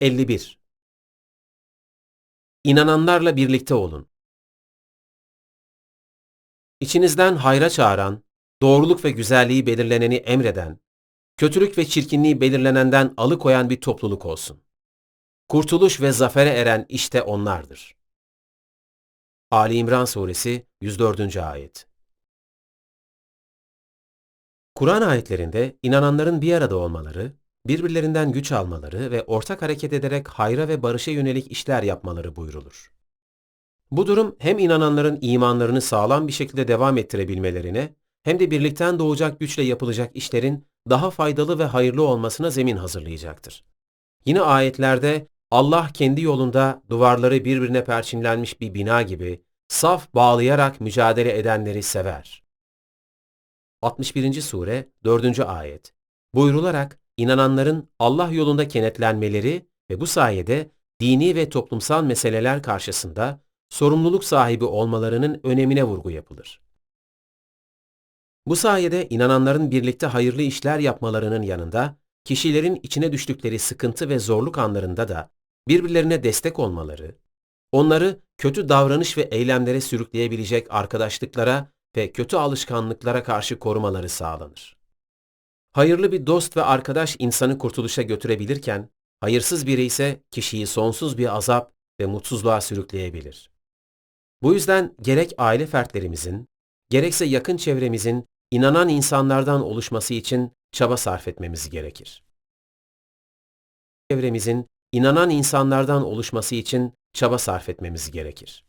51 İnananlarla birlikte olun. İçinizden hayra çağıran, doğruluk ve güzelliği belirleneni emreden, kötülük ve çirkinliği belirlenenden alıkoyan bir topluluk olsun. Kurtuluş ve zafere eren işte onlardır. Ali İmran Suresi 104. Ayet Kur'an ayetlerinde inananların bir arada olmaları, birbirlerinden güç almaları ve ortak hareket ederek hayra ve barışa yönelik işler yapmaları buyrulur. Bu durum hem inananların imanlarını sağlam bir şekilde devam ettirebilmelerine hem de birlikten doğacak güçle yapılacak işlerin daha faydalı ve hayırlı olmasına zemin hazırlayacaktır. Yine ayetlerde Allah kendi yolunda duvarları birbirine perçinlenmiş bir bina gibi saf bağlayarak mücadele edenleri sever. 61. sure 4. ayet buyrularak inananların Allah yolunda kenetlenmeleri ve bu sayede dini ve toplumsal meseleler karşısında sorumluluk sahibi olmalarının önemine vurgu yapılır. Bu sayede inananların birlikte hayırlı işler yapmalarının yanında kişilerin içine düştükleri sıkıntı ve zorluk anlarında da birbirlerine destek olmaları, onları kötü davranış ve eylemlere sürükleyebilecek arkadaşlıklara ve kötü alışkanlıklara karşı korumaları sağlanır. Hayırlı bir dost ve arkadaş insanı kurtuluşa götürebilirken, hayırsız biri ise kişiyi sonsuz bir azap ve mutsuzluğa sürükleyebilir. Bu yüzden gerek aile fertlerimizin, gerekse yakın çevremizin inanan insanlardan oluşması için çaba sarf etmemiz gerekir. Çevremizin inanan insanlardan oluşması için çaba sarf etmemiz gerekir.